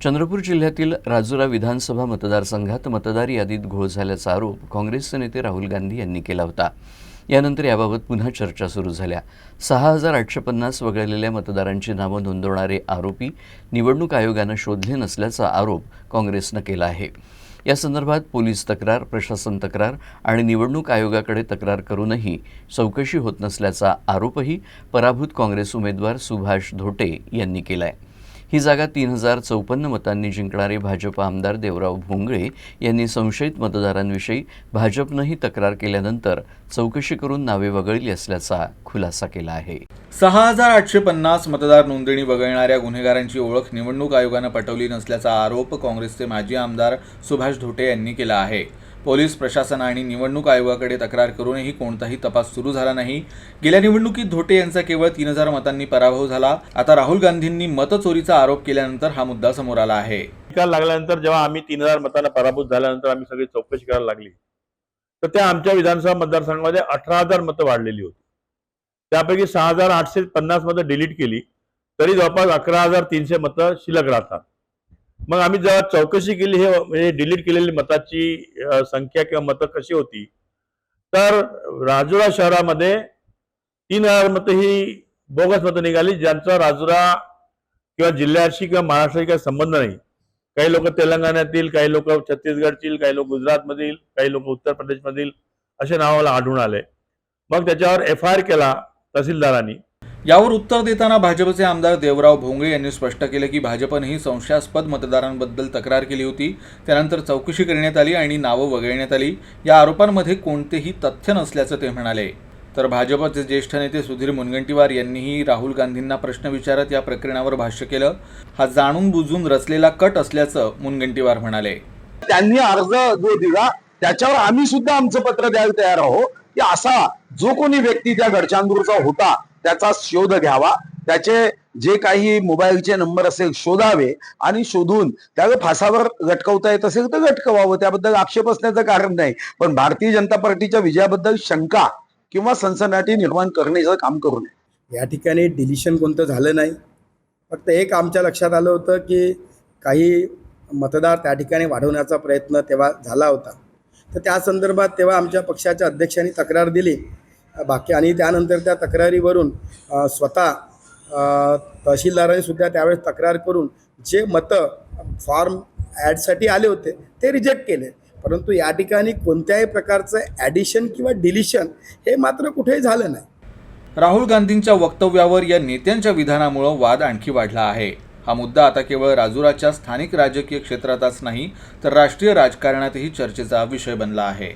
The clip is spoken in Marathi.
चंद्रपूर जिल्ह्यातील राजुरा विधानसभा मतदारसंघात मतदार यादीत घोळ झाल्याचा आरोप काँग्रेसचे नेते राहुल गांधी यांनी केला होता. यानंतर याबाबत पुन्हा चर्चा सुरू झाल्या. सहा हजार आठशे पन्नास वगळलेल्या मतदारांची नावं नोंदवणारे आरोपी निवडणूक आयोगानं शोधले नसल्याचा आरोप काँग्रेसनं केला आहे. या संदर्भात पोलीस तक्रार प्रशासन तक्रार आणि निवडणूक आयोगाकडे तक्रार करूनही चौकशी होत नसल्याचा आरोपही पराभूत काँग्रेस उमेदवार सुभाष धोटे यांनी केला आहे ही जागा तीन हजार चौपन्न मतांनी जिंकणारे भाजप आमदार देवराव भोंगळे यांनी संशयित मतदारांविषयी भाजपनंही तक्रार केल्यानंतर चौकशी करून नावे वगळली असल्याचा खुलासा केला आहे. सहा हजार आठशे पन्नास मतदार नोंदणी वगळणाऱ्या गुन्हेगारांची ओळख निवडणूक आयोगानं पटवली नसल्याचा आरोप काँग्रेसचे माजी आमदार सुभाष धोटे यांनी केला आहे. पोलीस प्रशासन आणि निवडणूक आयोगाकडे तक्रार करूनही कोणताही तपास सुरू झाला नाही. गेल्या निवडणुकीत धोटे यांचा केवळ तीन हजार मतांनी पराभव झाला. आता राहुल गांधींनी मतचोरीचा आरोप केल्यानंतर हा मुद्दा समोर आला आहे. निकाल लागल्यानंतर जेव्हा आम्ही तीन हजार मतांना पराभूत झाल्यानंतर आम्ही सगळी चौकशी करायला लागली. तर त्या आमच्या विधानसभा मतदारसंघामध्ये अठरा हजार मतं वाढलेली होती. त्यापैकी सहा हजार आठशे पन्नास मतं डिलीट केली. तरी जवळपास अकरा हजार तीनशे मतं शिल्लक राहतात. मग आम्ही जेव्हा चौकशी केली हे म्हणजे डिलीट केलेली मताची संख्या किंवा मतं कशी होती तर राजुरा शहरामध्ये तीन हजार मतं ही बोगस मतं निघाली ज्यांचा राजुरा किंवा जिल्ह्याशी किंवा महाराष्ट्राशी काही संबंध नाही. काही लोक तेलंगणातील काही लोक छत्तीसगडतील काही लोक गुजरातमधील काही लोक उत्तर प्रदेशमधील असे नावाला आढळून आले. मग त्याच्यावर एफ आय आर केला तहसीलदारांनी. यावर उत्तर देताना भाजपचे आमदार देवराव भोंगळे यांनी स्पष्ट केलं की भाजपनेही संशयास्पद मतदारांबद्दल तक्रार केली होती. त्यानंतर चौकशी करण्यात आली आणि नावं वगळण्यात आली. या आरोपांमध्ये कोणतेही तथ्य नसल्याचं ते म्हणाले. तर भाजपचे ज्येष्ठ नेते सुधीर मुनगंटीवार यांनीही राहुल गांधींना प्रश्न विचारत या प्रकरणावर भाष्य केलं. हा जाणून बुजून रचलेला कट असल्याचं मुनगंटीवार म्हणाले. त्यांनी अर्ज जो दिला त्याच्यावर आम्ही सुद्धा आमचं पत्र द्यायला तयार आहोत. की असा जो कोणी व्यक्ती त्या गडचांदूरचा होता त्याचा शोध घ्यावा. त्याचे जे काही मोबाईलचे नंबर असेल शोधावे आणि शोधून त्याला फासावर गटकवता येत असेल तर गटकवावं त्याबद्दल आक्षेप असण्याचं कारण नाही. पण भारतीय जनता पार्टीच्या विजयाबद्दल शंका किंवा सनसनाटी निर्माण करण्याचं काम करू नये. या ठिकाणी डिलिशन कोणतं झालं नाही. फक्त एक आमच्या लक्षात आलं होतं की काही मतदार त्या ठिकाणी वाढवण्याचा प्रयत्न तेव्हा झाला होता. तर त्या संदर्भात तेव्हा आमच्या पक्षाच्या अध्यक्षांनी तक्रार दिली. बाकी आणि त्यानंतर त्या तक्रारीवरून स्वतः अ, तहसीलदारांनी सुद्धा त्यावेळेस तक्रार करून जे मतं फॉर्म ॲडसाठी आले होते ते रिजेक्ट केले. परंतु या ठिकाणी कोणत्याही प्रकारचं ॲडिशन किंवा डिलिशन हे मात्र कुठेही झालं नाही. राहुल गांधींच्या वक्तव्यावर या नेत्यांच्या विधानामुळं वाद आणखी वाढला आहे. हा मुद्दा आता केवळ राजुराच्या स्थानिक राजकीय क्षेत्रातच नाही तर राष्ट्रीय राजकारणातही चर्चेचा विषय बनला आहे.